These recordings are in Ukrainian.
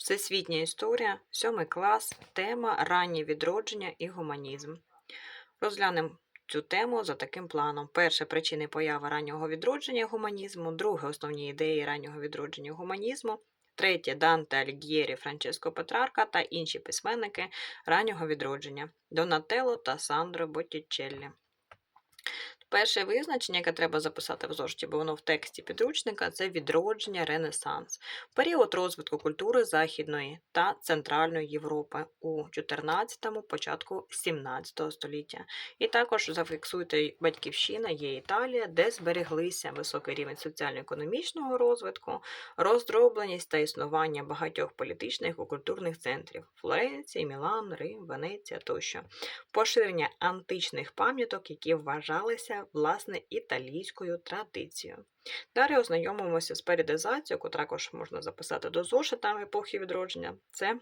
Всесвітня історія, 7 клас, тема раннє відродження і гуманізм. Розглянемо цю тему за таким планом: перше причини появи раннього відродження гуманізму, друге основні ідеї раннього відродження гуманізму, третє Данте Альгєрі, Франческо Петрарка та інші письменники раннього відродження Донателло та Сандро Боттічеллі. Перше визначення, яке треба записати в зошиті, бо воно в тексті підручника, це відродження Ренесанс, період розвитку культури Західної та Центральної Європи у 14-му, початку 17 століття. І також зафіксуйте Батьківщина є Італія, де збереглися високий рівень соціально-економічного розвитку, роздробленість та існування багатьох політичних і культурних центрів Флоренції, Мілан, Рим, Венеція тощо, поширення античних пам'яток, які вважалися власне італійською традицією. Далі ознайомимося з періодизацією, яку також можна записати до зошита епохи відродження. Це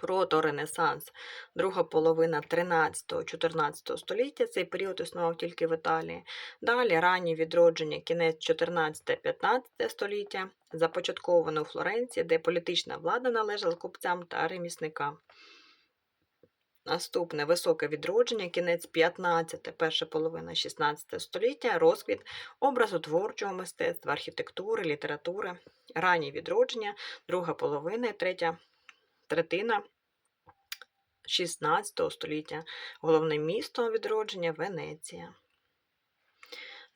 Проторенесанс, друга половина 13-14 століття, цей період існував тільки в Італії. Далі раннє відродження, кінець 14-15 століття, започатковано у Флоренції, де політична влада належала купцям та ремісникам. Наступне високе відродження, кінець 15, перша половина 16 століття, розквіт образотворчого мистецтва, архітектури, літератури, раннє відродження, друга половина, третя третина 16 століття, головне місто відродження Венеція.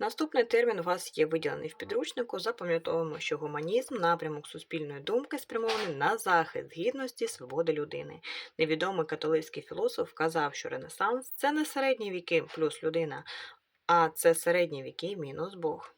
Наступний термін у вас є виділений в підручнику. Запам'ятовуємо, що гуманізм напрямок суспільної думки спрямований на захист гідності свободи людини. Невідомий католицький філософ казав, що Ренесанс це не середні віки плюс людина, а це середні віки мінус Бог.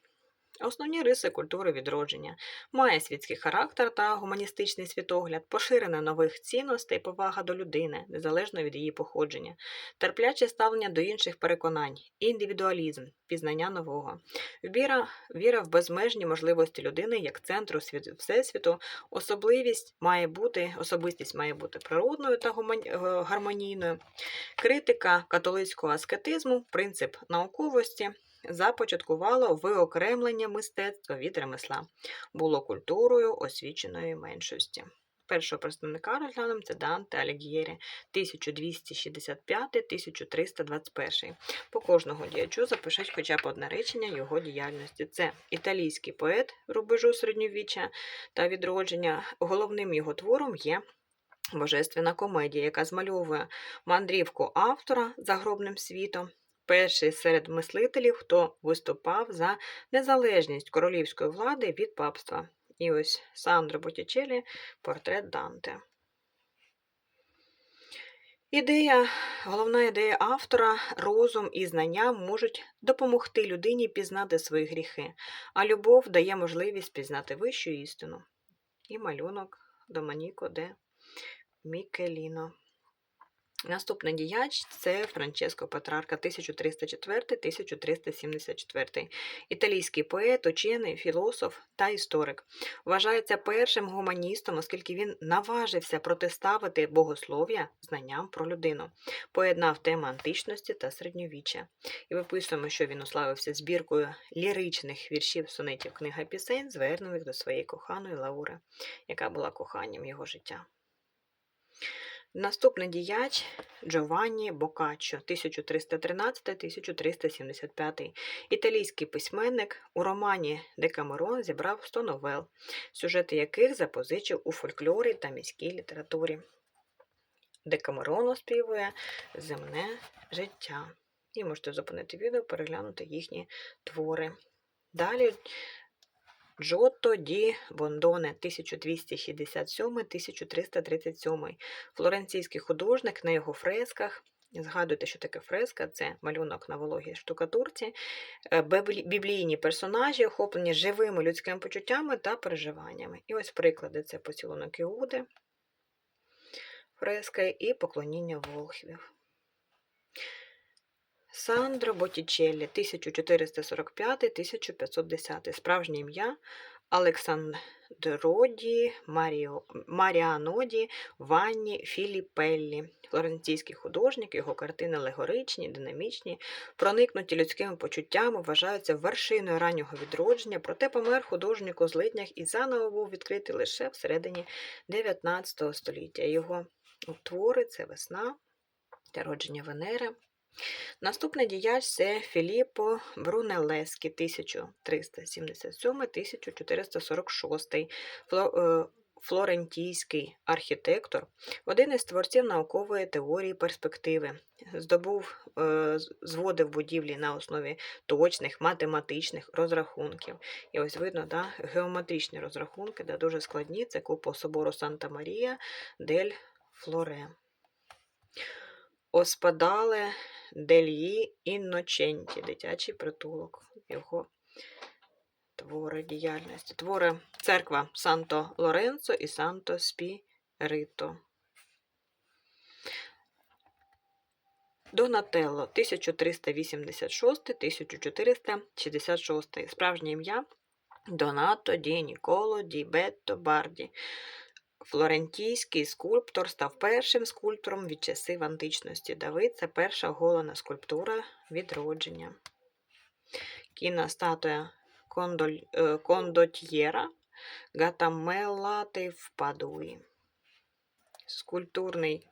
Основні риси культури відродження. Має світський характер та гуманістичний світогляд, поширене нових цінностей, повага до людини, незалежно від її походження, терпляче ставлення до інших переконань, індивідуалізм, пізнання нового, віра, віра в безмежні можливості людини як центру світ, всесвіту, особливість має бути, особистість має бути природною та е, гармонійною, критика католицького аскетизму, принцип науковості започаткувало виокремлення мистецтва від ремесла, було культурою освіченої меншості. Першого представника розглянемо це Данте Алігєрі 1265-1321. По кожного діячу запишіть хоча б одне речення його діяльності. Це італійський поет рубежу середньовіччя та відродження. Головним його твором є Божественна комедія, яка змальовує мандрівку автора загробним світом перший серед мислителів, хто виступав за незалежність королівської влади від папства. І ось Сандро Боттічелі портрет Данте. Ідея, головна ідея автора, розум і знання можуть допомогти людині пізнати свої гріхи, а любов дає можливість пізнати вищу істину. І малюнок Доманіко де Мікеліно. Наступний діяч це Франческо Петрарка 1304-1374, італійський поет, учений, філософ та історик. Вважається першим гуманістом, оскільки він наважився протиставити богослов'я знанням про людину, поєднав теми античності та середньовіччя. І виписуємо, що він уславився збіркою ліричних віршів сонетів книга пісень, звернених до своєї коханої Лаури, яка була коханням його життя. Наступний діяч Джованні Бокаччо 1313-1375, італійський письменник у романі Декамерон зібрав 100 новел, сюжети яких запозичив у фольклорі та міській літературі. Декамерон оспівує земне життя. І можете зупинити відео, переглянути їхні твори. Далі Джотто ді Бондоне 1267-1337, флоренційський художник на його фресках. Згадуйте, що таке фреска це малюнок на вологій штукатурці, е, біблійні персонажі, охоплені живими людськими почуттями та переживаннями. І ось приклади: це поцілунок Іуди, фреска і поклоніння волхвів. Сандро Боттічеллі 1445-1510. Справжнє ім'я Олександроді, Маріаноді, Ванні, Філіпеллі. Флорентійський художник, його картини алегоричні, динамічні, проникнуті людськими почуттями, вважаються вершиною раннього відродження, проте помер художник у злиднях і заново був відкритий лише всередині 19 століття. Його твори це весна, народження Венери. Наступний діяч це Філіппо Брунеллескі 1377-1446 е, флорентійський архітектор, один із творців наукової теорії перспективи. Здобув, е, зводив будівлі на основі точних математичних розрахунків. І ось видно, да, геометричні розрахунки, да, дуже складні. Це купол собору Санта Марія дель Флоре. Оспадале Дельї Інноченті, дитячий притулок. Його твори діяльності. Твори церква Санто Лоренцо і Санто Спірито. Донателло 1386-1466. Справжнє ім'я Донато Ді Ніколо Ді Бетто Барді. Флорентійський скульптор став першим скульптором від часів античності. Давид це перша оголена скульптура відродження. Кінна статуя Кондоль, е, Кондотьєра Гатамелати в Падуї. Скульптурний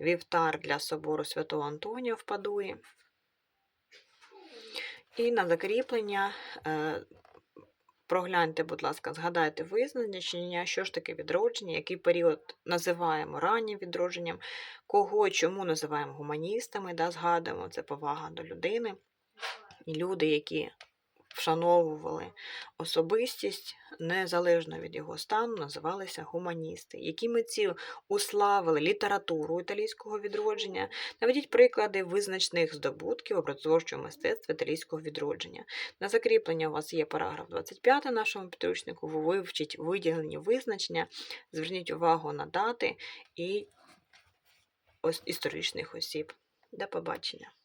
вівтар для собору Святого Антонія в Падуї. І на закріплення е, Прогляньте, будь ласка, згадайте визначення, що ж таке відродження, який період називаємо раннім відродженням, кого чому називаємо гуманістами, да, згадуємо це повага до людини. І люди, які вшановували особистість незалежно від його стану, називалися гуманісти. Які митці уславили літературу італійського відродження, наведіть приклади визначних здобутків образотворчого мистецтва італійського відродження. На закріплення у вас є параграф 25 нашому підручнику. Ви вивчіть виділені визначення, зверніть увагу на дати і історичних осіб. До побачення!